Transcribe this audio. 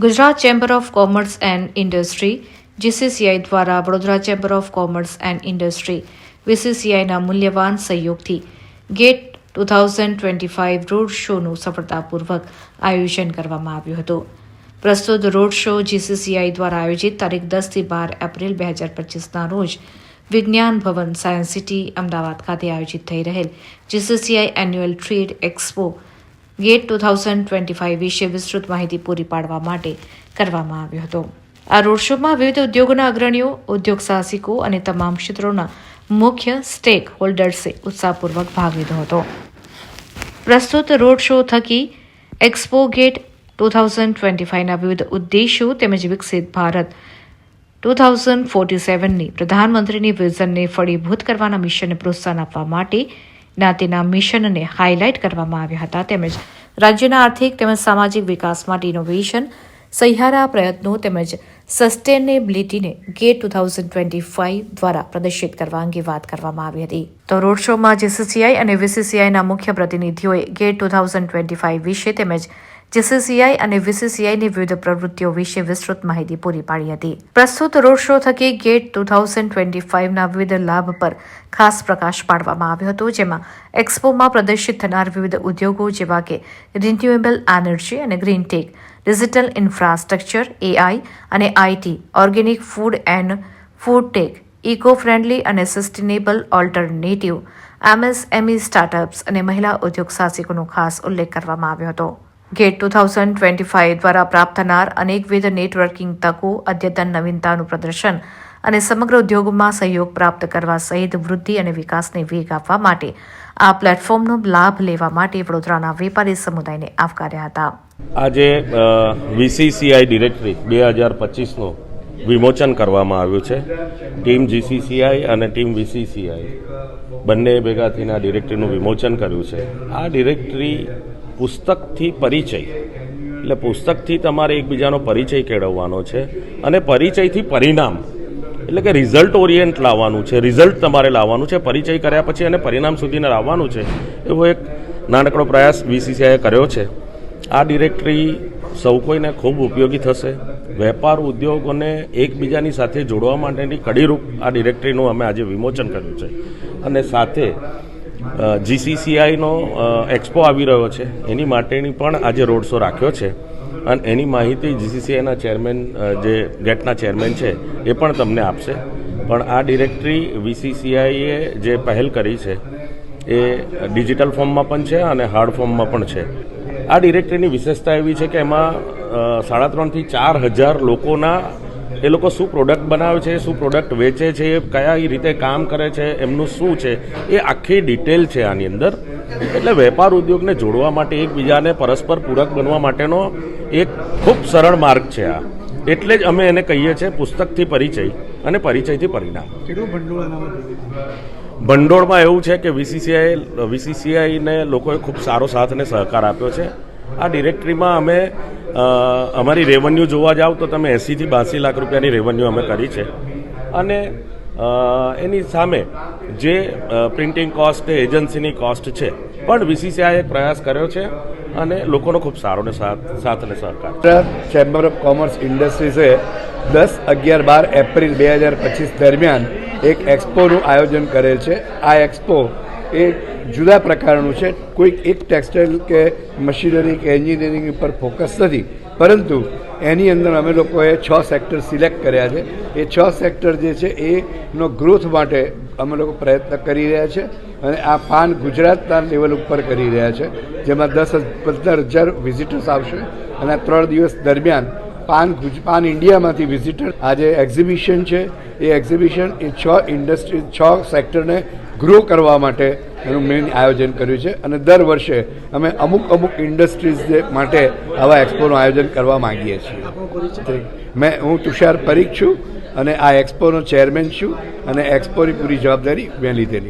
Gujarat chamber of commerce and industry GCCI દ્વારા Vadodara chamber of commerce and industry વીસીસીઆઈના મૂલ્યવાન સહયોગથી gate two thousand twenty five road શોનું સફળતાપૂર્વક આયોજન કરવામાં આવ્યું હતું પ્રસ્તુત રોડ શો જીસીસીઆઈ દ્વારા આયોજિત તારીખ દસથી બાર એપ્રિલ બે હજાર પચીસના રોજ વિજ્ઞાન ભવન, સાયન્સ સિટી, અમદાવાદ ખાતે આયોજિત થઈ રહેલ GCCI annual trade expo gate two thousand twenty five વિશે વિસ્તૃત માહિતી પૂરી પાડવા માટે કરવામાં આવ્યો હતો. આ રોડ શોમાં વિવિધ ઉદ્યોગોના અગ્રણીઓ, ઉદ્યોગ સાહસિકો અને તમામ ક્ષેત્રોના મુખ્ય સ્ટેક હોલ્ડર્સે ઉત્સાહપૂર્વક ભાગ લીધો હતો. પ્રસ્તુત રોડ શો થકી expo gate two thousand twenty ફાઇવના વિવિધ ઉદ્દેશો તેમજ વિકસિત ભારત ટુ થાઉઝન્ડ ફોર્ટી સેવનની પ્રધાનમંત્રીની વિઝનને ફળીભૂત કરવાના મિશનને પ્રોત્સાહન આપવા માટે ના તેના મિશનને હાઇલાઇટ કરવામાં આવ્યા હતા. તેમજ રાજ્યના આર્થિક તેમજ સામાજિક વિકાસ માટે ઇનોવેશન સહિયારા પ્રયત્નો તેમજ સસ્ટેનેબિલિટીને gate two thousand twenty five દ્વારા પ્રદર્શિત કરવા અંગે વાત કરવામાં આવી હતી. તો રોડ શોમાં જીસીસીઆઈ અને વીસીસીઆઈના મુખ્ય પ્રતિનિધિઓએ gate two thousand twenty five વિશે તેમજ જીસીસીઆઈ અને વીસીસીઆઈની વિવિધ પ્રવૃત્તિઓ વિશે વિસ્તૃત માહિતી પૂરી પાડી હતી. પ્રસ્તુત રોડ શો થકી ગેટ ટુ થાઉઝન્ડ ટ્વેન્ટી ફાઇવના વિવિધ લાભ પર ખાસ પ્રકાશ પાડવામાં આવ્યો હતો, જેમાં એક્સપોમાં પ્રદર્શિત થનાર વિવિધ ઉદ્યોગો જેવા કે રિન્યુએબલ એનર્જી અને green tech digital infrastructure AI અને IT organic food and food tech eco friendly અને સસ્ટેનેબલ ઓલ્ટરનેટિવ એમએસએમઈ સ્ટાર્ટઅપ્સ અને મહિલા ઉદ્યોગ સાહસિકોનો ખાસ ઉલ્લેખ કરવામાં આવ્યો હતો. Gate two thousand twenty five દ્વારા પ્રાપ્ત થનાર અનેકવિધ નેટવર્કિંગ તકો, અદ્યતન નવીનતાનું પ્રદર્શન અને સમગ્ર ઉદ્યોગમાં સહયોગ પ્રાપ્ત કરવા સહિત વૃદ્ધિ અને વિકાસને વેગ આપવા માટે આ પ્લેટફોર્મનો લાભ લેવા માટે વડોદરાના વેપારી સમુદાયને આવકાર્યા હતા. આજે વીસીસીઆઈ ડિરેક્ટરી બે હજાર પચીસનું વિમોચન કરવામાં આવ્યું છે. ટીમ જીસીસીઆઈ અને ટીમ વીસીસીઆઈ બંને ભેગા થઈને આ ડિરેક્ટરીનું વિમોચન કર્યું છે. આ ડિરેક્ટરી પુસ્તકથી પરિચય, એટલે પુસ્તકથી તમારે એકબીજાનો પરિચય કેળવવાનો છે અને પરિચયથી પરિણામ એટલે કે રિઝલ્ટ ઓરિયન્ટ લાવવાનું છે રિઝલ્ટ તમારે લાવવાનું છે, પરિચય કર્યા પછી અને પરિણામ સુધીને લાવવાનું છે, એવો એક નાનકડો પ્રયાસ વીસીસીઆઈએ કર્યો છે. આ ડિરેક્ટરી સૌ કોઈને ખૂબ ઉપયોગી થશે. વેપાર ઉદ્યોગોને એકબીજાની સાથે જોડવા માટેની કડીરૂપ આ ડિરેક્ટરીનું અમે આજે વિમોચન કર્યું છે. અને સાથે જીસીસીઆઈનો એક્સપો આવી રહ્યો છે. એની માટેની પણ આજે રોડ શો રાખ્યો છે. અને એની માહિતી જીસીસીઆઈના ચેરમેન જે ગેટના ચેરમેન છે, એ પણ તમને આપશે. પણ આ ડિરેક્ટરી વીસીસીઆઈએ જે પહેલ કરી છે, એ ડિજિટલ ફોર્મમાં પણ છે અને હાર્ડ ફોર્મમાં પણ છે. આ ડિરેક્ટરીની વિશેષતા એવી છે કે એમાં સાડા ત્રણથી ચાર હજાર લોકોના, એ લોકો શું પ્રોડક્ટ બનાવે છે, શું પ્રોડક્ટ વેચે છે, એ કયા રીતે કામ કરે છે, એમનું શું છે, એ આખી ડિટેલ છે આની અંદર. એટલે વેપાર ઉદ્યોગને જોડવા માટે એકબીજાને પરસ્પર પૂરક બનવા માટેનો એક ખૂબ સરળ માર્ગ છે આ. એટલે જ અમે એને કહીએ છીએ પુસ્તકથી પરિચય અને પરિચયથી પરિણામ. ભંડોળમાં એવું છે કે વીસીસીઆઈ વીસીસીઆઈને લોકોએ ખૂબ સારો સાથ અને સહકાર આપ્યો છે. આ ડિરેક્ટરીમાં અમે અમારી રેવન્યુ જોવા જાઓ તો તમે એંસીથી બાસી લાખ રૂપિયાની રેવન્યુ અમે કરી છે. અને એની સામે જે પ્રિન્ટિંગ કોસ્ટ એજન્સીની કોસ્ટ છે, પણ વીસીસીઆઈએ પ્રયાસ કર્યો છે અને લોકોનો ખૂબ સારો ને સાથ અને સહકાર. ચેમ્બર ઓફ કોમર્સ ઇન્ડસ્ટ્રીઝે દસ અગિયાર બાર એપ્રિલ બે હજાર પચીસ દરમિયાન એક એક્સપોનું આયોજન કરેલ છે. આ એક્સપો એ જુદા પ્રકારનું છે. કોઈક એક ટેક્સટાઇલ કે મશીનરી કે એન્જિનિયરિંગ ઉપર ફોકસ નથી. પરંતુ એની અંદર અમે લોકોએ છ સેક્ટર સિલેક્ટ કર્યા છે. એ છ સેક્ટર જે છે, એનો ગ્રોથ માટે અમે લોકો પ્રયત્ન કરી રહ્યા છે અને આ પાન ગુજરાતના લેવલ ઉપર કરી રહ્યા છે, જેમાં દસ પંદર હજાર વિઝિટર્સ આવશે અને ત્રણ દિવસ દરમિયાન પાન ગુજ, પાન ઇન્ડિયામાંથી વિઝિટર આજે એક્ઝિબિશન છે. એ એક્ઝિબિશન એ છ ઇન્ડસ્ટ્રી છ સેક્ટરને ગ્રો કરવા માટે એનું મેઇન આયોજન કર્યું છે. અને દર વર્ષે અમે અમુક અમુક ઇન્ડસ્ટ્રીઝ માટે આવા એક્સપોનું આયોજન કરવા માંગીએ છીએ. મેં, હું તુષાર પરીખ છું અને આ એક્સપોનો ચેરમેન છું અને એક્સપોની પૂરી જવાબદારી મેં લીધેલી.